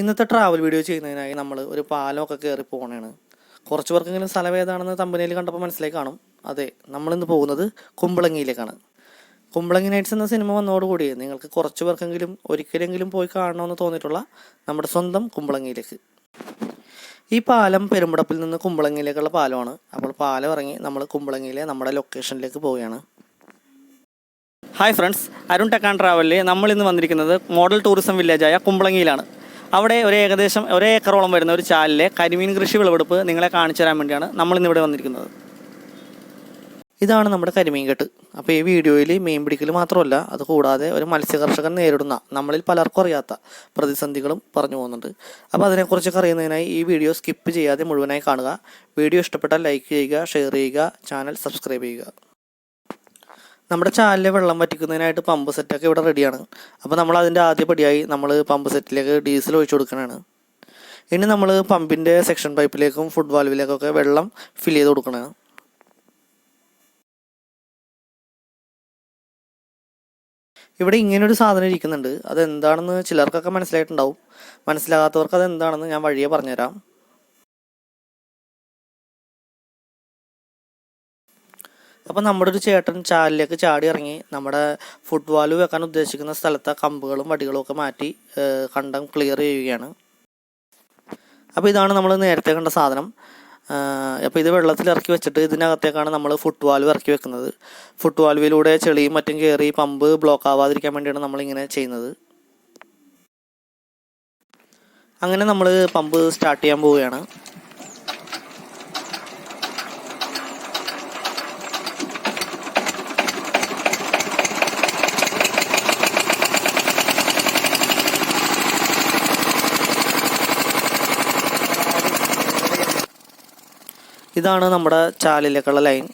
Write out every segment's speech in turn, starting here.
ഇന്നത്തെ travel video ചെയ്യുന്നതിനായി നമ്മൾ ഒരു പാലമൊക്കെ കയറി പോകണേണ് കുറച്ച് പേർക്കെങ്കിലും സ്ഥലം ഏതാണെന്ന് തമ്പനയിൽ കണ്ടപ്പോൾ മനസ്സിലായി കാണും. അതെ നമ്മളിന്ന് പോകുന്നത് കുമ്പളങ്ങിയിലേക്കാണ്. കുമ്പളങ്ങി നൈറ്റ്സ് എന്ന സിനിമ വന്നതോടുകൂടി നിങ്ങൾക്ക് കുറച്ച് പേർക്കെങ്കിലും ഒരിക്കലെങ്കിലും പോയി കാണണമെന്ന് തോന്നിയിട്ടുള്ള നമ്മുടെ സ്വന്തം കുമ്പളങ്ങിയിലേക്ക്. ഈ പാലം പെരുമ്പടപ്പിൽ നിന്ന് കുമ്പളങ്ങിയിലേക്കുള്ള പാലമാണ്. അപ്പോൾ പാലം ഇറങ്ങി നമ്മൾ കുമ്പളങ്ങിയിലെ നമ്മുടെ ലൊക്കേഷനിലേക്ക് പോവുകയാണ്. ഹായ് ഫ്രണ്ട്സ് അരുൺ ടെക്കാൻ ട്രാവലിൽ നമ്മൾ ഇന്ന് വന്നിരിക്കുന്നത് മോഡൽ ടൂറിസം വില്ലേജായ കുമ്പളങ്ങിയിലാണ്. അവിടെ ഒരു ഏകദേശം ഒരേ ഏക്കറോളം വരുന്ന ഒരു ചാലിലെ കരിമീൻ കൃഷി വിളവെടുപ്പ് നിങ്ങളെ കാണിച്ചു തരാൻ വേണ്ടിയാണ് നമ്മൾ ഇന്ന് ഇവിടെ വന്നിരിക്കുന്നത്. ഇതാണ് നമ്മുടെ കരിമീൻ കെട്ട് അപ്പോൾ ഈ വീഡിയോയിൽ മീൻ പിടിക്കൽ മാത്രമല്ല അത് കൂടാതെ ഒരു മത്സ്യകർഷകൻ നേരിടുന്ന നമ്മളിൽ പലർക്കും അറിയാത്ത പ്രതിസന്ധികളും പറഞ്ഞു പോകുന്നുണ്ട്. അപ്പോൾ അതിനെക്കുറിച്ചൊക്കെ അറിയുന്നതിനായി ഈ വീഡിയോ സ്കിപ്പ് ചെയ്യാതെ മുഴുവനായി കാണുക. വീഡിയോ ഇഷ്ടപ്പെട്ടാൽ ലൈക്ക് ചെയ്യുക ഷെയർ ചെയ്യുക ചാനൽ സബ്സ്ക്രൈബ് ചെയ്യുക. നമ്മുടെ ചാലിലെ വെള്ളം വറ്റിക്കുന്നതിനായിട്ട് പമ്പ് സെറ്റൊക്കെ ഇവിടെ റെഡിയാണ് അപ്പോൾ നമ്മൾ അതിന്റെ ആദ്യ പടിയായി നമ്മൾ പമ്പ് സെറ്റിലേക്ക് ഡീസൽ ഒഴിച്ചു കൊടുക്കണതാണ് ഇനി നമ്മൾ പമ്പിന്റെ സെക്ഷൻ പൈപ്പിലേക്കും ഫുഡ് വാൽവിലേക്കൊക്കെ വെള്ളം ഫിൽ ചെയ്ത് കൊടുക്കണതാണ് ഇവിടെ ഇങ്ങനൊരു സാധനം ഇരിക്കുന്നുണ്ട്. അതെന്താണെന്ന് ചിലർക്കൊക്കെ മനസ്സിലായിട്ടുണ്ടാവും. മനസ്സിലാകാത്തവർക്ക് അത് എന്താണെന്ന് ഞാൻ വഴിയെ പറഞ്ഞുതരാം. അപ്പം നമ്മുടെ ഒരു ചേട്ടൻ ചാലിലേക്ക് ചാടി ഇറങ്ങി നമ്മുടെ ഫുട്ബോൾ വെക്കാൻ ഉദ്ദേശിക്കുന്ന സ്ഥലത്തെ കമ്പുകളും വടികളും ഒക്കെ മാറ്റി കണ്ടം ക്ലിയർ ചെയ്യുകയാണ്. അപ്പോൾ ഇതാണ് നമ്മൾ നേരത്തെ കണ്ട സാധനം. അപ്പോൾ ഇത് വെള്ളത്തിൽ ഇറക്കി വെച്ചിട്ട് ഇതിനകത്തേക്കാണ് നമ്മൾ ഫുട് ഇറക്കി വെക്കുന്നത്. ഫുട് ചെളിയും മറ്റും കയറി പമ്പ് ബ്ലോക്ക് ആവാതിരിക്കാൻ വേണ്ടിയാണ് നമ്മളിങ്ങനെ ചെയ്യുന്നത്. അങ്ങനെ നമ്മൾ പമ്പ് സ്റ്റാർട്ട് ചെയ്യാൻ പോവുകയാണ്. ഇതാണ് നമ്മുടെ ചാലിലേക്കുള്ള ലൈൻ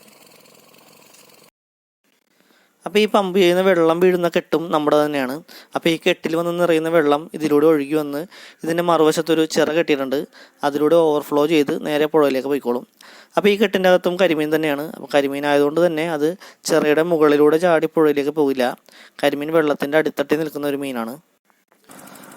അപ്പോൾ ഈ പമ്പ് ചെയ്യുന്ന വെള്ളം വീഴുന്ന കെട്ടും നമ്മുടെ തന്നെയാണ്. അപ്പോൾ ഈ കെട്ടിൽ വന്ന് നിറയുന്ന വെള്ളം ഇതിലൂടെ ഒഴുകി വന്ന് ഇതിന്റെ മറുവശത്തൊരു ചിറ കെട്ടിയിട്ടുണ്ട്. അതിലൂടെ ഓവർഫ്ലോ ചെയ്ത് നേരെ പുഴയിലേക്ക് പോയിക്കോളും. അപ്പോൾ ഈ കെട്ടിന്റെ അകത്തും കരിമീൻ തന്നെയാണ്. അപ്പോൾ കരിമീൻ ആയതുകൊണ്ട് തന്നെ അത് ചിറയുടെ മുകളിലൂടെ ചാടി പുഴയിലേക്ക് പോകില്ല. കരിമീൻ വെള്ളത്തിന്റെ അടിത്തട്ടി നിൽക്കുന്ന ഒരു മീനാണ്.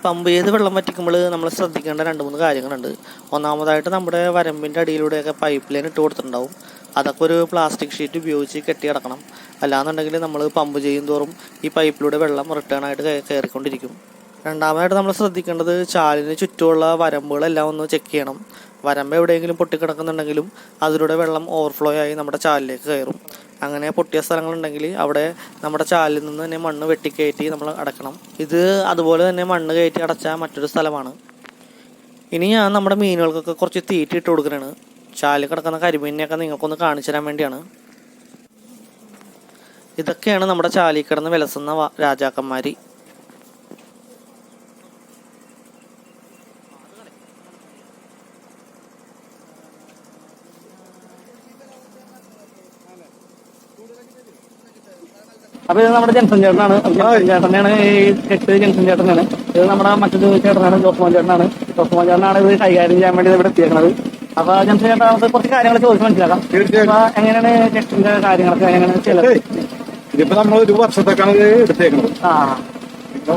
പമ്പ് ചെയ്ത് വെള്ളം വറ്റിക്കുമ്പോൾ നമ്മൾ ശ്രദ്ധിക്കേണ്ട രണ്ട് മൂന്ന് കാര്യങ്ങളുണ്ട്. ഒന്നാമതായിട്ട് നമ്മുടെ വരമ്പിന്റെ അടിയിലൂടെയൊക്കെ പൈപ്പ് ലൈൻ ഇട്ട് കൊടുത്തിട്ടുണ്ടാവും. അതൊക്കെ ഒരു പ്ലാസ്റ്റിക് ഷീറ്റ് ഉപയോഗിച്ച് കെട്ടി കിടക്കണം അല്ലാന്നുണ്ടെങ്കിൽ നമ്മൾ പമ്പ് ചെയ്യും തോറും ഈ പൈപ്പിലൂടെ വെള്ളം റിട്ടേൺ ആയിട്ട് കയറിക്കൊണ്ടിരിക്കും രണ്ടാമതായിട്ട് നമ്മൾ ശ്രദ്ധിക്കേണ്ടത് ചാലിന് ചുറ്റുമുള്ള വരമ്പുകളെല്ലാം ഒന്ന് ചെക്ക് ചെയ്യണം. വരമ്പ് എവിടെയെങ്കിലും പൊട്ടിക്കിടക്കുന്നുണ്ടെങ്കിലും അതിലൂടെ വെള്ളം ഓവർഫ്ലോ ആയി നമ്മുടെ ചാലിലേക്ക് കയറും. അങ്ങനെ പൊട്ടിയ സ്ഥലങ്ങളുണ്ടെങ്കിൽ അവിടെ നമ്മുടെ ചാലിൽ നിന്ന് തന്നെ മണ്ണ് വെട്ടിക്കയറ്റി നമ്മൾ അടക്കണം. ഇത് അതുപോലെ തന്നെ മണ്ണ് കയറ്റി അടച്ച മറ്റൊരു സ്ഥലമാണ്. ഇനി ഞാൻ നമ്മുടെ മീനുകൾക്കൊക്കെ കുറച്ച് തീറ്റ ഇട്ട് കൊടുക്കണതാണ് ചാലിൽ കിടക്കുന്ന കരിമീനിനെയൊക്കെ നിങ്ങൾക്കൊന്ന് കാണിച്ചു തരാൻ വേണ്ടിയാണ്. ഇതൊക്കെയാണ് നമ്മുടെ ചാലിൽ കിടന്ന് വിലസുന്ന രാജാക്കന്മാർ അപ്പൊ ഇത് നമ്മുടെ ജൻസൺ ചേട്ടനാണ്. ജൻസൺ ചേട്ടനാണ് ഈ കെട്ട് ജൻസൺ ചേട്ടനാണ്. ഇത് നമ്മുടെ മറ്റൊരു ചേട്ടനാണ് ജോസ്മോൻ ചേട്ടനാണ്. ജോസ്മോൻ ചേട്ടനാണ് ഇത് കൈകാര്യം ചെയ്യാൻ വേണ്ടി ഇവിടെ എത്തിയേക്കുന്നത് അപ്പൊ ജംഗ്ഷൻ ചേട്ടൻ നമുക്ക് കുറച്ച് കാര്യങ്ങൾ ചോദിച്ച് മനസ്സിലാക്കാം. അപ്പൊ എങ്ങനെയാണ് കെട്ടിന്റെ കാര്യങ്ങളൊക്കെ എങ്ങനെയാണ് ചില ഇതിപ്പോ നമ്മൾ ഒരു വർഷത്തേക്കാണ് ഇത് എടുത്തേക്കുന്നത്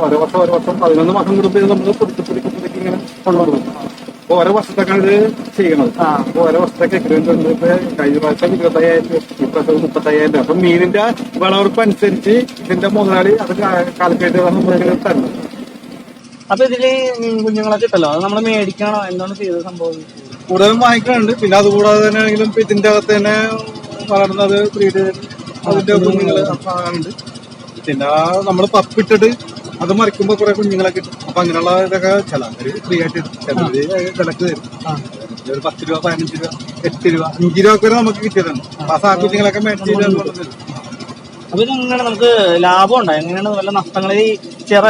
ഓരോ വർഷം ഓരോ വർഷം പതിനൊന്ന് മാസം കൊടുത്ത് നമ്മൾ പുതുക്കി പുതുക്കി പുതുക്കി ഇങ്ങനെ കൊണ്ടുപോകും ഓരോ വർഷത്തേക്കാണ് ഇത് ചെയ്യണത് ഓരോ വർഷത്തേക്ക് എഗ്രിമെന്റ് ഉണ്ട്. ഇപ്പൊ കഴിഞ്ഞ പ്രാവശ്യം ഇരുപത്തയ്യായിരം ഇപ്പൊ മുപ്പത്തയ്യായിരം അപ്പൊ മീനിന്റെ വിളവെടുപ്പ് അനുസരിച്ച് ഇതിന്റെ മുതലാളി അത് കാൽക്കുലേറ്റ് നമുക്ക് തരുന്നത് അപ്പൊ ഇതിൽ കുഞ്ഞുങ്ങളൊക്കെ കിട്ടല്ലോ അത് നമ്മൾ മേടിക്കണോ? എന്താണ് ചെയ്ത സംഭവം? കൂടുതലും വാങ്ങിക്കാനുണ്ട് പിന്നെ അതുകൂടാതെ തന്നെ ആണെങ്കിലും ഇപ്പൊ ഇതിന്റെ അകത്ത് തന്നെ വളർന്നത് ബ്രീഡ് അതിന്റെ കുഞ്ഞുങ്ങൾ ഉണ്ട്. പിന്നെ നമ്മൾ പപ്പിട്ടിട്ട് അത് മറിക്കുമ്പോ കുറെ കുഞ്ഞുങ്ങളെ കിട്ടും അപ്പൊ അങ്ങനെയുള്ള ഇതൊക്കെ ചിലവര് ഫ്രീ ആയിട്ട്. ചിലവര് വിലക്ക് തരും. ഒരു പത്ത് രൂപ പതിനഞ്ച് രൂപ എട്ട് രൂപ അഞ്ച് രൂപ വരെ നമുക്ക് കിട്ടിയതാണ്. അപ്പൊ ആ കുഞ്ഞുങ്ങളൊക്കെ മേടിച്ച് അപ്പൊ ഇതെങ്ങനെ നമുക്ക് ലാഭം ഉണ്ടോ? എങ്ങനെയാണ് വല്ല നഷ്ടങ്ങൾ ഈ ചെറ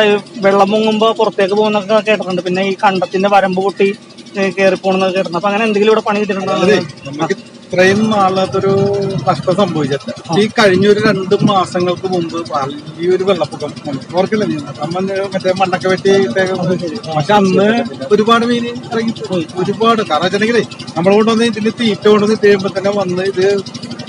വെള്ളം മുങ്ങുമ്പോ പുറത്തേക്ക് പോകുന്നൊക്കെ കേട്ടിട്ടുണ്ട്. പിന്നെ ഈ കണ്ടത്തിന്റെ വരമ്പ് പൊട്ടി കയറി പോണെന്നൊക്കെ കേട്ടിട്ടുണ്ട്. അപ്പൊ അങ്ങനെ എന്തെങ്കിലും ഇവിടെ പണി കിട്ടിയിട്ടുണ്ടോ? ഇത്രയും നാളത്തൊരു നഷ്ടം സംഭവിച്ചില്ല ഈ കഴിഞ്ഞൊരു രണ്ട് മാസങ്ങൾക്ക് മുമ്പ് വലിയൊരു വെള്ളപ്പൊക്കം. ഓർക്കില്ല നീ? മറ്റേ മണ്ണൊക്കെ വെട്ടി പക്ഷെ അന്ന് ഒരുപാട് മീൻ ഇറങ്ങി പോയി. ഒരുപാട്. കാരണം വെച്ചിട്ടുണ്ടെങ്കിലേ നമ്മൾ കൊണ്ടുവന്ന് ഇതിന്റെ തീറ്റ കൊണ്ടുവന്ന് കഴിയുമ്പോ തന്നെ വന്ന് ഇത്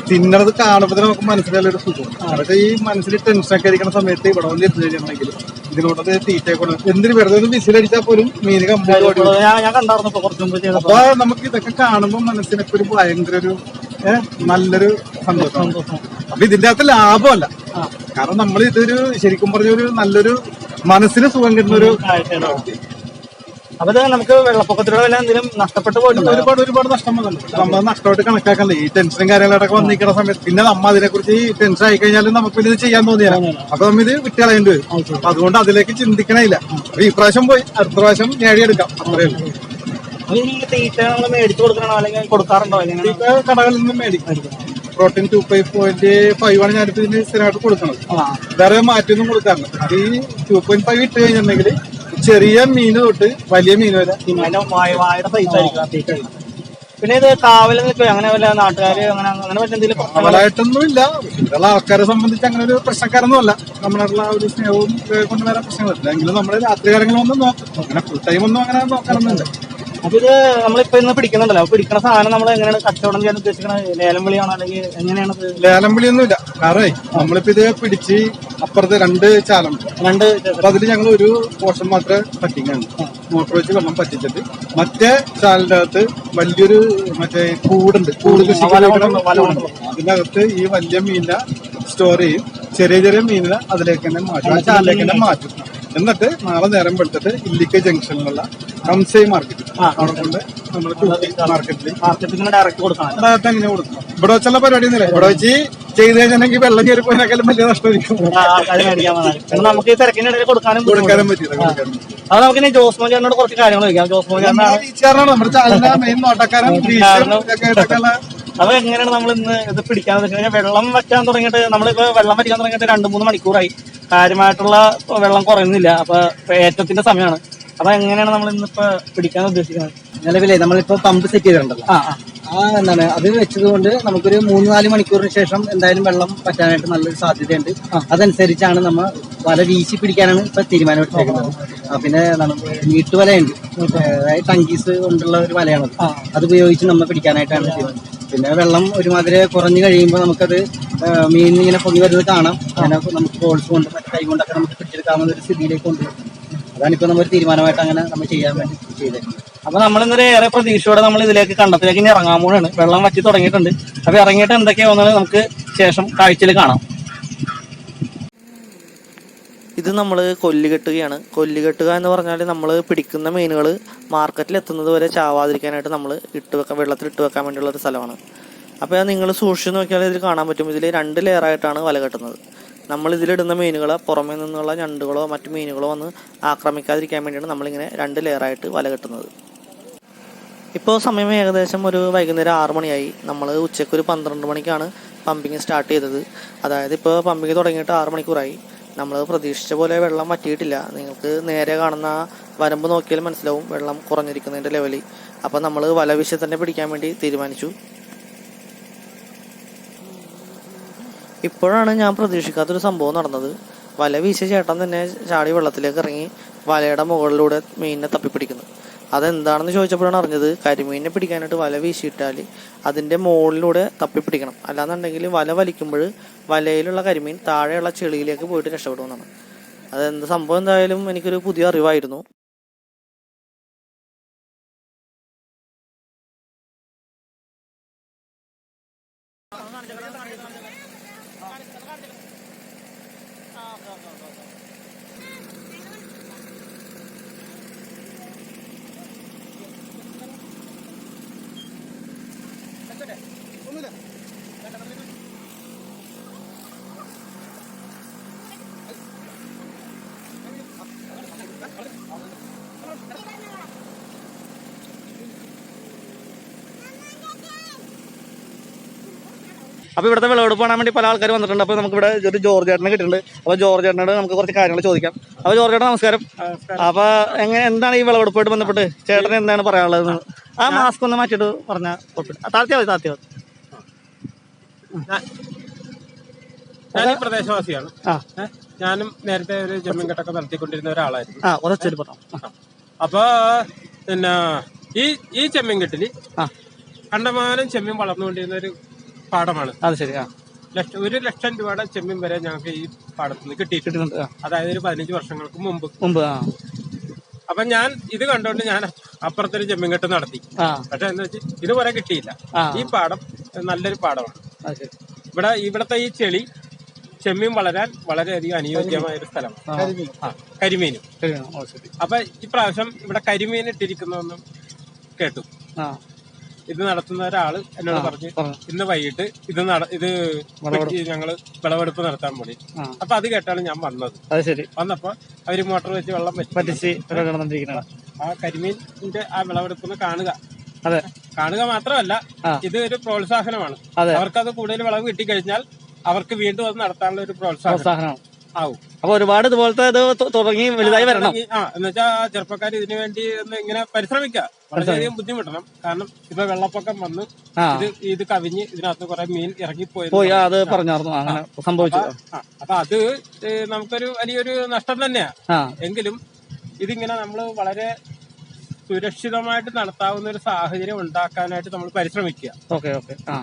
തിന്നണത് കാണുമ്പോൾ തന്നെ നമുക്ക് മനസ്സിലായാലൊരു ഒരു സുഖം പക്ഷേ ഈ മനസ്സിൽ ടെൻഷൻ ടെൻഷനൊക്കെ ഇരിക്കുന്ന സമയത്ത് ഇവിടെ വന്ന് എത്തി കഴിഞ്ഞിട്ടുണ്ടെങ്കിൽ ഇതിനോടത് തീറ്റയെ എന്തിനു വെറുതെ ഒന്ന് വിസിലടിച്ചാൽ പോലും മീന് കംപ്ലീറ്റ് ഓടി വരും. ഞാൻ ഞാൻ കണ്ടായിരുന്നു ഇപ്പൊ കുറച്ച് മുമ്പ് ചെയ്തപ്പോ. അപ്പൊ നമുക്ക് ഇതൊക്കെ കാണുമ്പോൾ മനസ്സിനൊക്കെ ഒരു ഭയങ്കര ഒരു ഏഹ്, നല്ലൊരു സന്തോഷം. അപ്പൊ ഇതിന്റെ അകത്ത് ലാഭമല്ല. കാരണം നമ്മൾ ഇതൊരു ശരിക്കും പറഞ്ഞ ഒരു നല്ലൊരു മനസ്സിന് സുഖം കിട്ടുന്ന ഒരു അപ്പൊ ഇത് നമുക്ക് വെള്ളപ്പൊക്കത്തിലൂടെ വല്ല എന്തെങ്കിലും നഷ്ടപ്പെട്ടു പോയിട്ട് ഒരുപാട് ഒരുപാട് നഷ്ടം വന്നിട്ടുണ്ട്. നമ്മൾ നഷ്ടമായിട്ട് കണക്കാക്കണ്ടേ? ഈ ടെൻഷനും കാര്യങ്ങളൊക്കെ വന്നിരിക്കുന്ന സമയത്ത് പിന്നെ നമ്മ അതിനെക്കുറിച്ച് ഈ ടെൻഷൻ ആയി കഴിഞ്ഞാലും നമുക്ക് ഇത് ചെയ്യാൻ തോന്നിയില്ല അപ്പൊ നമ്മ ഇത് വിട്ടുകളയേണ്ടി വരും. അപ്പൊ അതുകൊണ്ട് അതിലേക്ക് ചിന്തിക്കണില്ല അപ്പൊ ഈ പ്രാവശ്യം പോയി അടുത്ത പ്രാവശ്യം നേടിയെടുക്കാം. അത്രേ ഉള്ളൂ. അപ്പൊ ഈ തീറ്റ നമ്മൾ മേടിച്ചു കൊടുക്കണോ? അല്ലെങ്കിൽ കൊടുക്കാറുണ്ടോ? കടകളിൽ നിന്ന് മേടിക്കും. Protein two five point five ആണ് ഞാനിപ്പോ ഇതിന് സ്ഥിരമായിട്ട് കൊടുക്കുന്നത്. വേറെ മാറ്റൊന്നും കൊടുക്കാറില്ല. അത് ഈ ടു പോയിന്റ് ഫൈവ് ഇട്ട് കഴിഞ്ഞിട്ടുണ്ടെങ്കിൽ ചെറിയ മീന് തൊട്ട് വലിയ മീൻ വരെ സൈസ് ആയിരിക്കും പിന്നെ ഇത് കാവലിൽ നിൽക്കുക അങ്ങനെ വല്ല നാട്ടുകാര് അങ്ങനെ അങ്ങനെ എന്തെങ്കിലും ഇല്ല ഇവിടെയുള്ള ആൾക്കാരെ സംബന്ധിച്ച് അങ്ങനെ ഒരു പ്രശ്നക്കാരൊന്നും അല്ല നമ്മളുള്ള ഒരു സ്നേഹവും ഏഹ് കൊണ്ട് വരാൻ പ്രശ്നങ്ങളില്ല എങ്കിലും നമ്മൾ രാത്രി കാര്യങ്ങളൊന്നും നോക്കും അങ്ങനെ ഫുൾ ടൈം ഒന്നും അങ്ങനെ നോക്കാനൊന്നുമില്ല. അപ്പൊ ഇത് നമ്മളിപ്പോ ഇന്ന് പിടിക്കുന്നുണ്ടല്ലോ. പിടിക്കുന്ന സാധനം നമ്മൾ എങ്ങനെയാണ് കച്ചവടം ചെയ്യാൻ ഉദ്ദേശിക്കുന്നത് ലേലം വിളിയാണോ അല്ലെങ്കിൽ എങ്ങനെയാണ് ലേലം വിളിയൊന്നുമില്ല. കാരണം നമ്മളിപ്പോ ഇത് പിടിച്ച് അപ്പുറത്ത് രണ്ട് ചാലം. രണ്ട് അപ്പൊ അതിൽ ഞങ്ങൾ ഒരു പോർഷൻ മാത്രമേ പറ്റിക്കാണ് മോട്ടോർ വെച്ച് വെള്ളം പറ്റിച്ചിട്ട്. മറ്റേ ചാലിന്റെ അകത്ത് വലിയൊരു മറ്റേ കൂടുണ്ട്. കൂട് കൃഷി അതിനകത്ത് ഈ വലിയ മീനിനെ സ്റ്റോർ ചെയ്യും. ചെറിയ ചെറിയ മീനിനെ അതിലേക്ക് തന്നെ മാറ്റും. ആ ചാലിലേക്ക് തന്നെ മാറ്റും. എന്നിട്ട് നാളെ നേരം വെളുത്തിട്ട് ഇല്ലിക്ക ജംഗ്ഷനിലുള്ള കംസൈ മാർക്കറ്റ് അവിടെ കൊണ്ട് നമ്മൾ മാർക്കറ്റിൽ മാർക്കറ്റിംഗ് ഡയറക്റ്റ് കൊടുക്കണം അതായത് അങ്ങനെ കൊടുക്കും ഇവിടെ വെച്ചുള്ള പരിപാടി ഒന്നുമില്ല ഇവിടെ വെച്ച് ചെയ്ത് കഴിഞ്ഞിട്ടുണ്ടെങ്കിൽ വെള്ളം കയറി പോയതിനേക്കാളും വലിയ നഷ്ടമായിരിക്കും. നമുക്ക് ഈ തിരക്കിനിടയിൽ കൊടുക്കാനും കൊടുക്കാനും പറ്റില്ല അത് നമുക്ക് ജോസ്മോൻ ചേട്ടനോട് കുറച്ച് കാര്യങ്ങൾ ചോദിക്കാം. ജോസ്മോൻ ചേട്ടനാണ് നമ്മുടെ ചാനലിന്റെ മെയിൻ നോട്ടക്കാരൻ അപ്പൊ എങ്ങനെയാണ് നമ്മൾ ഇന്ന് ഇത് പിടിക്കാൻ വെച്ച് കഴിഞ്ഞാൽ വെള്ളം വറ്റാൻ തുടങ്ങിയിട്ട് നമ്മളിപ്പോ വെള്ളം വറ്റിക്കാൻ തുടങ്ങിയിട്ട് രണ്ട് മൂന്ന് മണിക്കൂറായി. കാര്യമായിട്ടുള്ള വെള്ളം കുറയുന്നില്ല. അപ്പൊ ഇപ്പൊ ഏറ്റത്തിന്റെ സമയമാണ്. അപ്പൊ എങ്ങനെയാണ് നമ്മൾ ഇന്നിപ്പോ പിടിക്കാൻ ഉദ്ദേശിക്കുന്നത്? നിലവിലെ നമ്മളിപ്പോ പമ്പ് സെറ്റ് ചെയ്തിട്ടുണ്ടല്ലോ. ആ ആ. എന്താണ്? അത് വെച്ചതുകൊണ്ട് നമുക്കൊരു മൂന്ന് നാല് മണിക്കൂറിന് ശേഷം എന്തായാലും വെള്ളം പറ്റാനായിട്ട് നല്ലൊരു സാധ്യതയുണ്ട്. അതനുസരിച്ചാണ് നമ്മൾ വല വീശി പിടിക്കാനാണ് ഇപ്പൊ തീരുമാനമെടുത്തേക്കുന്നത് പിന്നെ നമുക്ക് നീട്ടുവലയുണ്ട് അതായത് ടങ്കീസ് കൊണ്ടുള്ള ഒരു വലയാണ് അത് ഉപയോഗിച്ച് നമ്മൾ പിടിക്കാനായിട്ടാണ് പിന്നെ വെള്ളം ഒരുമാതിരി കുറഞ്ഞു കഴിയുമ്പോൾ നമുക്കത് മീൻ ഇങ്ങനെ പൊങ്ങി വരുന്നത് കാണാം. അങ്ങനെ നമുക്ക് ബോൾസ് കൊണ്ട് മറ്റേ കൈ കൊണ്ടൊക്കെ നമുക്ക് പിടിച്ചെടുക്കാവുന്ന ഒരു സ്ഥിതിയിലേക്ക് കൊണ്ടുവരും ഇപ്പൊ നമ്മൾ തീരുമാനമായിട്ട് അങ്ങനെ നമ്മൾ ചെയ്യാൻ വേണ്ടി ചെയ്തേക്കുന്നത് അപ്പൊ നമ്മൾ ഇന്നലെ ഏറെ പ്രതീക്ഷയോടെ നമ്മൾ ഇതിലേക്ക് കണ്ടത്തിലേക്ക് ഇനി ഇറങ്ങാൻ പോകണാണ് വെള്ളം വറ്റി തുടങ്ങിയിട്ടുണ്ട്. അപ്പൊ ഇറങ്ങിയിട്ട് എന്തൊക്കെയാണെന്ന് നമുക്ക് ശേഷം കാഴ്ചയിൽ കാണാം. ഇത് നമ്മൾ കൊല്ലുകെട്ടുകയാണ്. കൊല്ലുകെട്ടുക എന്ന് പറഞ്ഞാൽ നമ്മൾ പിടിക്കുന്ന മീനുകൾ മാർക്കറ്റിൽ എത്തുന്നത് വരെ ചാവാതിരിക്കാനായിട്ട് നമ്മൾ ഇട്ട് വെക്കാൻ വെള്ളത്തിൽ ഇട്ട് വെക്കാൻ വേണ്ടിയുള്ള ഒരു സ്ഥലമാണ്. അപ്പോൾ നിങ്ങൾ സൂക്ഷിച്ച് നോക്കിയാൽ ഇതിൽ കാണാൻ പറ്റും. ഇതിൽ രണ്ട് ലെയറായിട്ടാണ് വല കെട്ടുന്നത്. നമ്മൾ ഇതിലിടുന്ന മീനുകളെ പുറമേ നിന്നുള്ള ഞണ്ടുകളോ മറ്റു മീനുകളോ വന്ന് ആക്രമിക്കാതിരിക്കാൻ വേണ്ടിയാണ് നമ്മളിങ്ങനെ രണ്ട് ലെയറായിട്ട് വല കെട്ടുന്നത്. ഇപ്പോൾ സമയം ഏകദേശം ഒരു വൈകുന്നേരം ആറു മണിയായി. നമ്മൾ ഉച്ചയ്ക്ക് ഒരു പന്ത്രണ്ട് മണിക്കാണ് പമ്പിങ് സ്റ്റാർട്ട് ചെയ്തത്. അതായത് ഇപ്പോൾ പമ്പിങ് തുടങ്ങിയിട്ട് ആറു മണിക്കൂറായി. നമ്മൾ പ്രതീക്ഷിച്ച പോലെ വെള്ളം വറ്റിയിട്ടില്ല. നിങ്ങൾക്ക് നേരെ കാണുന്ന വരമ്പ് നോക്കിയാൽ മനസ്സിലാവും വെള്ളം കുറഞ്ഞിരിക്കുന്നതിന്റെ ലെവലിൽ അപ്പോൾ നമ്മൾ വല വീശി തന്നെ പിടിക്കാൻ വേണ്ടി തീരുമാനിച്ചു. ഇപ്പോഴാണ് ഞാൻ പ്രതീക്ഷിക്കാത്തൊരു സംഭവം നടന്നത്. വല വീശിയ ചേട്ടൻ തന്നെ ചാടി വെള്ളത്തിലേക്ക് ഇറങ്ങി വലയുടെ മുകളിലൂടെ മീനിനെ തപ്പിപ്പിടിക്കുന്നു. അതെന്താണെന്ന് ചോദിച്ചപ്പോഴാണ് അറിഞ്ഞത് കരിമീനിനെ പിടിക്കാനായിട്ട് വല വീശിയിട്ടാൽ അതിന്റെ മുകളിലൂടെ തപ്പിപ്പിടിക്കണം. അല്ലാന്നുണ്ടെങ്കിൽ വല വലിക്കുമ്പോൾ വലയിലുള്ള കരിമീൻ താഴെയുള്ള ചെളിയിലേക്ക് പോയിട്ട് രക്ഷപ്പെടുമെന്നാണ്. അതെന്ത് സംഭവം എന്തായാലും എനിക്കൊരു പുതിയ അറിവായിരുന്നു. അപ്പോൾ ഇവിടുത്തെ വിളവെടുപ്പ് കാണാൻ വേണ്ടി പല ആൾക്കാർ വന്നിട്ടുണ്ട്. അപ്പോൾ നമുക്ക് ഇവിടെ ഒരു ജോർജ് ചേട്ടനെ കിട്ടിയിട്ടുണ്ട്. അപ്പോൾ ജോർജ് ചേട്ടനോട് നമുക്ക് കുറച്ച് കാര്യങ്ങൾ ചോദിക്കാം. അപ്പോൾ ജോർജ് ചേട്ടൻ നമസ്കാരം. അപ്പോൾ എങ്ങനെ എന്താണ് ഈ വിളവെടുപ്പായിട്ട് ബന്ധപ്പെട്ട്? ചേട്ടൻ എന്താണ് പറയാനുള്ളത്? ആ. മാസ്ക് ഒന്ന് മാറ്റിയിട്ട് പറഞ്ഞാൽ താഴ്ത്തിയാൽ മതി താഴ്ത്തിയാൽ മതി. ഞാൻ പ്രദേശവാസിയാണ്? ഞാനും നേരത്തെ ഒരു ജമ്മീൻ കെട്ടൊക്കെ നടത്തിക്കൊണ്ടിരുന്ന ഒരാളായിരുന്നു. അപ്പൊ പിന്നെ ഈ ഈ ചെമ്മീൻ കെട്ടിൽ കണ്ടമാനം ചെമ്മീൻ വളർന്നുകൊണ്ടിരുന്ന ഒരു പാടമാണ് അത് ശരി ആ. ലക്ഷം ഒരു ലക്ഷം രൂപയുടെ ചെമ്മീൻ വരെ ഞങ്ങൾക്ക് ഈ പാടത്ത് നിന്ന് കിട്ടിയിട്ടുണ്ട് കിട്ടുന്നുണ്ട് ആ. അതായത് ഒരു പതിനഞ്ച് വർഷങ്ങൾക്ക് മുമ്പ്. മുമ്പ് ആ. അപ്പൊ ഞാൻ ഇത് കണ്ടോണ്ട് ഞാൻ അപ്പുറത്തൊരു ചെമ്മീൻ കെട്ട് നടത്തി. ആ. പക്ഷെ എന്താ വെച്ചാൽ ഇതുവരെ കിട്ടിയില്ല. ആ. ഈ പാടം നല്ലൊരു പാടമാണ്. അത് ശരി. ഇവിടെ ഇവിടത്തെ ഈ ചെളി ചെമ്മീൻ വളരാൻ വളരെയധികം അനുയോജ്യമായ ഒരു സ്ഥലമാണ് ആ. കരിമീനും. ശരിയാണ് ഓ ശരി. അപ്പൊ ഇപ്രാവശ്യം ഇവിടെ കരിമീൻ ഇട്ടിരിക്കുന്നതെന്നും കേട്ടു. ആ. ഇത് നടത്തുന്ന ഒരാൾ എന്നോട് പറഞ്ഞു. ഇന്ന് വൈകിട്ട് ഇത് നട ഇത് ഞങ്ങൾ വിളവെടുപ്പ് നടത്താൻ പോയി. അപ്പൊ അത് കേട്ടാണ് ഞാൻ വന്നത്. അത് ശരി. വന്നപ്പോ അവർ മോട്ടോർ വെച്ച് വെള്ളം പറ്റിച്ച് ആ കരിമീനിന്റെ ആ വിളവെടുപ്പ് കാണുക. അതെ. കാണുക മാത്രമല്ല ഇത് ഒരു പ്രോത്സാഹനമാണ്. അവർക്ക് അവർക്കത് കൂടുതൽ വിളവ് കിട്ടിക്കഴിഞ്ഞാൽ അവർക്ക് വീണ്ടും അത് നടത്താനുള്ള ഒരു പ്രോത്സാഹനം. പ്രോത്സാഹനമാണ്. ആവും. അപ്പൊ ഒരുപാട് ഇതുപോലത്തെ ഇത് തുടങ്ങി വലുതായി വരണം. ആ എന്നുവെച്ചാ ചെറുപ്പക്കാർ ഇതിനു വേണ്ടി ഒന്ന് ഇങ്ങനെ പരിശ്രമിക്കുക വളരെയധികം ബുദ്ധിമുട്ടണം. കാരണം ഇപ്പൊ വെള്ളപ്പൊക്കം വന്ന്. ഇത് ഇത് കവിഞ്ഞ് ഇതിനകത്ത് കുറെ മീൻ ഇറങ്ങിപ്പോയി. പോയി അത് പറഞ്ഞായിരുന്നു. അങ്ങനെ സംഭവിച്ചു അപ്പൊ അത് നമുക്കൊരു വലിയൊരു നഷ്ടം തന്നെയാ. എങ്കിലും ഇതിങ്ങനെ നമ്മൾ വളരെ സുരക്ഷിതമായിട്ട് നടത്താവുന്ന ഒരു സാഹചര്യം ഉണ്ടാക്കാനായിട്ട് നമ്മൾ പരിശ്രമിക്കുക ഓക്കെ ഓക്കെ. ആ.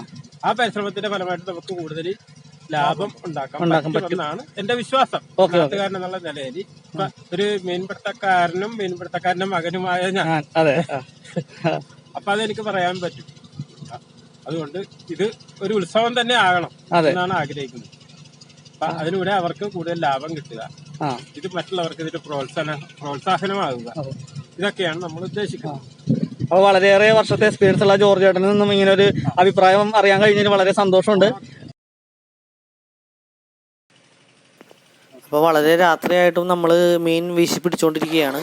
പരിശ്രമത്തിന്റെ ഫലമായിട്ട് നമുക്ക് കൂടുതൽ ലാഭം ഉണ്ടാക്കാൻ ഉണ്ടാക്കാൻ പറ്റുമെന്നാണ് എന്റെ വിശ്വാസം. നാട്ടുകാരൻ എന്നുള്ള നിലയിൽ ഒരു മീൻപിടുത്തക്കാരനും മീൻപിടുത്തക്കാരന്റെ മകനുമായ ഞാൻ. അതെ. അപ്പൊ അതെനിക്ക് പറയാൻ പറ്റും. അതുകൊണ്ട് ഇത് ഒരു ഉത്സവം തന്നെ ആകണം എന്നാണ് ആഗ്രഹിക്കുന്നത്. അപ്പൊ അതിലൂടെ അവർക്ക് കൂടുതൽ ലാഭം കിട്ടുക. ഇത് മറ്റുള്ളവർക്ക് ഇതിന്റെ പ്രോത്സാഹന പ്രോത്സാഹനമാകുക. ഇതൊക്കെയാണ് നമ്മൾ ഉദ്ദേശിക്കുന്നത്. അപ്പൊ വളരെയേറെ വർഷത്തെ എക്സ്പീരിയൻസ് ഉള്ള ജോർജ് ചേട്ടനിൽ നിന്നും ഇങ്ങനെ ഒരു അഭിപ്രായം അറിയാൻ കഴിഞ്ഞതിന് വളരെ സന്തോഷമുണ്ട്. അപ്പോൾ വളരെ രാത്രിയായിട്ടും നമ്മൾ മീൻ വീശി പിടിച്ചുകൊണ്ടിരിക്കുകയാണ്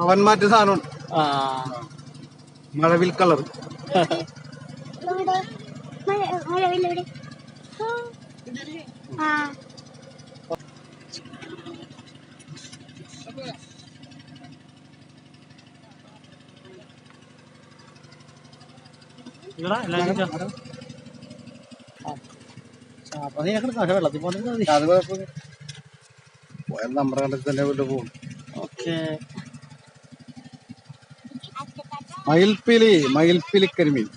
അവൻ മാറ്റ സാധനം. ആ. മഴവിൽ കളർ. ഇവിടെ എല്ലാവരും മഴവില്ലവിടെ ആ അപ്പൊ നീ ഞങ്ങൾ വെള്ളത്തിൽ പോകുന്നത് അത് കുഴപ്പമില്ല. പോയാൽ നമ്മുടെ കണ്ടത്തിൽ തന്നെ കൊണ്ട് പോകും ഓക്കെ. മയിൽപ്പിലി മയിൽപ്പിലി കരിമീൻ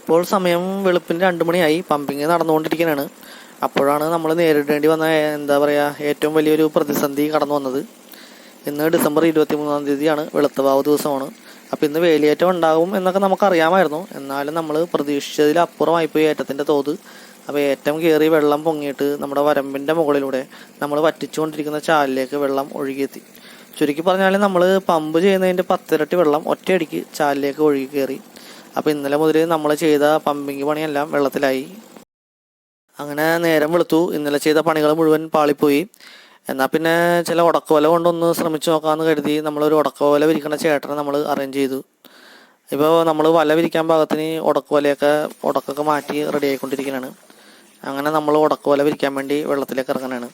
ഇപ്പോൾ സമയം വെളുപ്പിന് രണ്ട് മണിയായി. പമ്പിങ് നടന്നുകൊണ്ടിരിക്കുകയാണ് അപ്പോഴാണ് നമ്മൾ നേരിടേണ്ടി വന്ന എന്താ പറയാ ഏറ്റവും വലിയൊരു പ്രതിസന്ധി കടന്നു വന്നത്. ഇന്ന് ഡിസംബർ ഇരുപത്തി മൂന്നാം തീയതിയാണ് വെളുത്തവാവ് ദിവസമാണ്. അപ്പോൾ ഇന്ന് വേലിയേറ്റം ഉണ്ടാകും എന്നൊക്കെ നമുക്കറിയാമായിരുന്നു. എന്നാലും നമ്മൾ പ്രതീക്ഷിച്ചതിലപ്പുറമായിപ്പോയി ഏറ്റത്തിന്റെ തോത്. അപ്പോൾ ഏറ്റം കയറി വെള്ളം പൊങ്ങിയിട്ട് നമ്മുടെ വരമ്പിന്റെ മുകളിലൂടെ നമ്മൾ വറ്റിച്ചുകൊണ്ടിരിക്കുന്ന ചാലിലേക്ക് വെള്ളം ഒഴുകിയെത്തി. ചുരുക്കി പറഞ്ഞാൽ നമ്മൾ പമ്പ് ചെയ്യുന്നതിന്റെ പത്തിരട്ടി വെള്ളം ഒറ്റയടിക്ക് ചാലിലേക്ക് ഒഴുകി കയറി അപ്പോൾ ഇന്നലെ മുതൽ നമ്മൾ ചെയ്ത പമ്പിങ് പണിയെല്ലാം വെള്ളത്തിലായി. അങ്ങനെ നേരം വെളുത്തു. ഇന്നലെ ചെയ്ത പണികൾ മുഴുവൻ പാളിപ്പോയി. എന്നാൽ പിന്നെ ചില ഉടക്കവല കൊണ്ടൊന്ന് ശ്രമിച്ചു നോക്കാമെന്ന് കരുതി നമ്മളൊരു ഉടക്കവല വിരിക്കണ ചേട്ടനെ നമ്മൾ അറേഞ്ച് ചെയ്തു. ഇപ്പോൾ നമ്മൾ വല വിരിക്കാൻ പാകത്തിന് ഉടക്കവലയൊക്കെ ഉടക്കൊക്കെ മാറ്റി റെഡി ആയിക്കൊണ്ടിരിക്കുകയാണ് അങ്ങനെ നമ്മൾ ഉടക്കവല വിരിക്കാൻ വേണ്ടി വെള്ളത്തിലേക്ക് ഇറങ്ങണതാണ്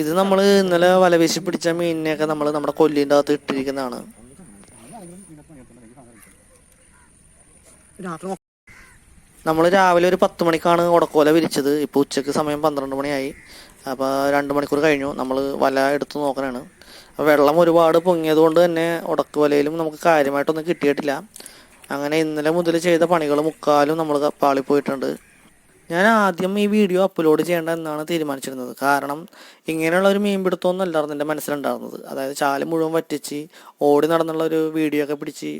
ഇത് നമ്മൾ ഇന്നലെ വല വീശി പിടിച്ച മീനിനെയൊക്കെ നമ്മൾ നമ്മുടെ കൊല്ലിന്റെ അകത്ത് ഇട്ടിരിക്കുന്നതാണ്. നമ്മൾ രാവിലെ ഒരു പത്ത് മണിക്കാണ് ഉടക്കോല വിരിച്ചത്. ഇപ്പോൾ ഉച്ചയ്ക്ക് സമയം പന്ത്രണ്ട് മണിയായി. അപ്പോൾ രണ്ട് മണിക്കൂർ കഴിഞ്ഞു. നമ്മൾ വല എടുത്ത് നോക്കണാണ്. അപ്പോൾ വെള്ളം ഒരുപാട് പൊങ്ങിയത് കൊണ്ട് തന്നെ ഉടക്കുവലയിലും നമുക്ക് കാര്യമായിട്ടൊന്നും കിട്ടിയിട്ടില്ല. അങ്ങനെ ഇന്നലെ മുതൽ ചെയ്ത പണികൾ മുക്കാലും നമ്മൾ പാളിപ്പോയിട്ടുണ്ട്. ഞാൻ ആദ്യം ഈ വീഡിയോ അപ്ലോഡ് ചെയ്യേണ്ട എന്നാണ് തീരുമാനിച്ചിരുന്നത്. കാരണം ഇങ്ങനെയുള്ള ഒരു മീൻ പിടുത്തമൊന്നും അല്ലായിരുന്നു എന്റെ മനസ്സിലുണ്ടായിരുന്നത്. അതായത് ചാൽ മുഴുവൻ വറ്റിച്ച് ഓടി നടന്നുള്ള ഒരു വീഡിയോ ഒക്കെ പിടിച്ച്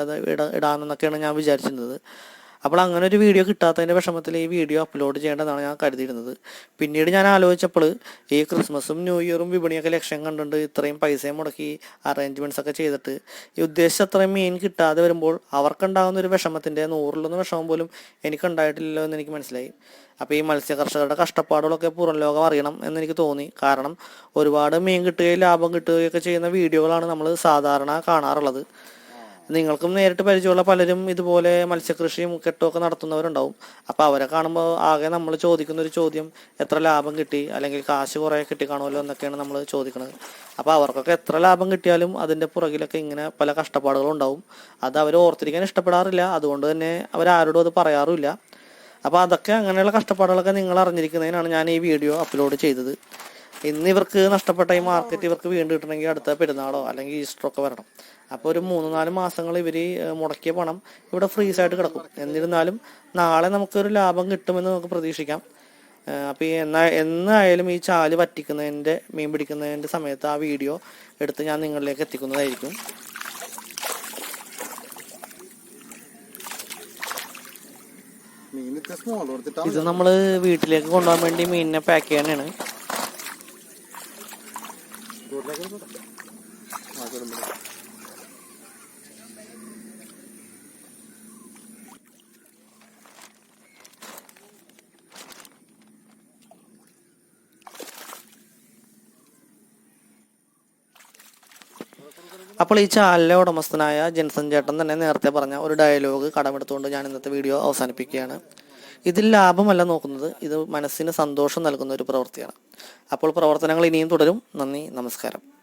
അത് ഇട ഇടാമെന്നൊക്കെയാണ് ഞാൻ വിചാരിച്ചിരുന്നത്. അപ്പോൾ അങ്ങനെ ഒരു വീഡിയോ കിട്ടാത്തതിന്റെ വിഷമത്തിൽ ഈ വീഡിയോ അപ്ലോഡ് ചെയ്യേണ്ടതാണ് ഞാൻ കരുതിയിരുന്നത്. പിന്നീട് ഞാൻ ആലോചിച്ചപ്പോൾ ഈ ക്രിസ്മസും ന്യൂ ഇയറും വിപണിയൊക്കെ ലക്ഷ്യം കണ്ടുകൊണ്ട് ഇത്രയും പൈസയും മുടക്കി അറേഞ്ച്മെന്റ്സ് ഒക്കെ ചെയ്തിട്ട് ഈ ഉദ്ദേശിച്ച അത്രയും മീൻ കിട്ടാതെ വരുമ്പോൾ അവർക്കുണ്ടാകുന്ന ഒരു വിഷമത്തിന്റെ നൂറിലൊന്ന് വിഷമം പോലും എനിക്കുണ്ടായിട്ടില്ലല്ലോ എന്ന് എനിക്ക് മനസ്സിലായി. അപ്പോൾ ഈ മത്സ്യ കർഷകരുടെ കഷ്ടപ്പാടുകളൊക്കെ പുറം ലോകം അറിയണം എന്ന് എനിക്ക് തോന്നി. കാരണം ഒരുപാട് മീൻ കിട്ടുകയും ലാഭം കിട്ടുകയൊക്കെ ചെയ്യുന്ന വീഡിയോകളാണ് നമ്മൾ സാധാരണ കാണാറുള്ളത്. നിങ്ങൾക്കും നേരിട്ട് പരിചയമുള്ള പലരും ഇതുപോലെ മത്സ്യകൃഷിയും കെട്ടുമൊക്കെ നടത്തുന്നവരുണ്ടാവും. അപ്പോൾ അവരെ കാണുമ്പോൾ ആകെ നമ്മൾ ചോദിക്കുന്ന ഒരു ചോദ്യം എത്ര ലാഭം കിട്ടി? അല്ലെങ്കിൽ കാശ് കുറേ കിട്ടിക്കാണുമല്ലോ എന്നൊക്കെയാണ് നമ്മൾ ചോദിക്കുന്നത് അപ്പോൾ അവർക്കൊക്കെ എത്ര ലാഭം കിട്ടിയാലും അതിന്റെ പുറകിലൊക്കെ ഇങ്ങനെ പല കഷ്ടപ്പാടുകളും ഉണ്ടാവും. അത് അവർ ഓർത്തിരിക്കാൻ ഇഷ്ടപ്പെടാറില്ല. അതുകൊണ്ട് തന്നെ അവരാരോടും അത് പറയാറുമില്ല. അപ്പോൾ അതൊക്കെ അങ്ങനെയുള്ള കഷ്ടപ്പാടുകളൊക്കെ നിങ്ങൾ അറിഞ്ഞിരിക്കുന്നതിനാണ് ഞാൻ ഈ വീഡിയോ അപ്ലോഡ് ചെയ്തത്. ഇന്ന് ഇവർക്ക് നഷ്ടപ്പെട്ട ഈ മാർക്കറ്റ് ഇവർക്ക് വീണ്ടും കിട്ടണമെങ്കിൽ അടുത്ത പെരുന്നാളോ അല്ലെങ്കിൽ ഈസ്റ്ററോ ഒക്കെ വരണം. അപ്പോൾ ഒരു മൂന്ന് നാല് മാസങ്ങൾ ഇവർ മുടക്കിയ പണം ഇവിടെ ഫ്രീസായിട്ട് കിടക്കും. എന്നിരുന്നാലും നാളെ നമുക്കൊരു ലാഭം കിട്ടുമെന്ന് നമുക്ക് പ്രതീക്ഷിക്കാം. അപ്പോൾ ഈ എന്നാ എന്നായാലും ഈ ചാൽ പറ്റിക്കുന്നതിന്റെ മീൻ പിടിക്കുന്നതിന്റെ സമയത്ത് ആ വീഡിയോ എടുത്ത് ഞാൻ നിങ്ങളിലേക്ക് എത്തിക്കുന്നതായിരിക്കും. ഇത് നമ്മൾ വീട്ടിലേക്ക് കൊണ്ടുപോകാൻ വേണ്ടി മീനിനെ പാക്ക് ചെയ്യാനാണ്. അപ്പോൾ ഈ ചാനലിലെ ഉടമസ്ഥനായ ജെൻസൺ ചേട്ടൻ തന്നെ നേരത്തെ പറഞ്ഞ ഒരു ഡയലോഗ് കടമെടുത്തുകൊണ്ട് ഞാൻ ഇന്നത്തെ വീഡിയോ അവസാനിപ്പിക്കുകയാണ്. ഇതിൽ ലാഭമല്ല നോക്കുന്നത് ഇത് മനസ്സിന് സന്തോഷം നൽകുന്ന ഒരു പ്രവൃത്തിയാണ്. അപ്പോൾ പ്രവർത്തനങ്ങൾ ഇനിയും തുടരും. നന്ദി നമസ്കാരം.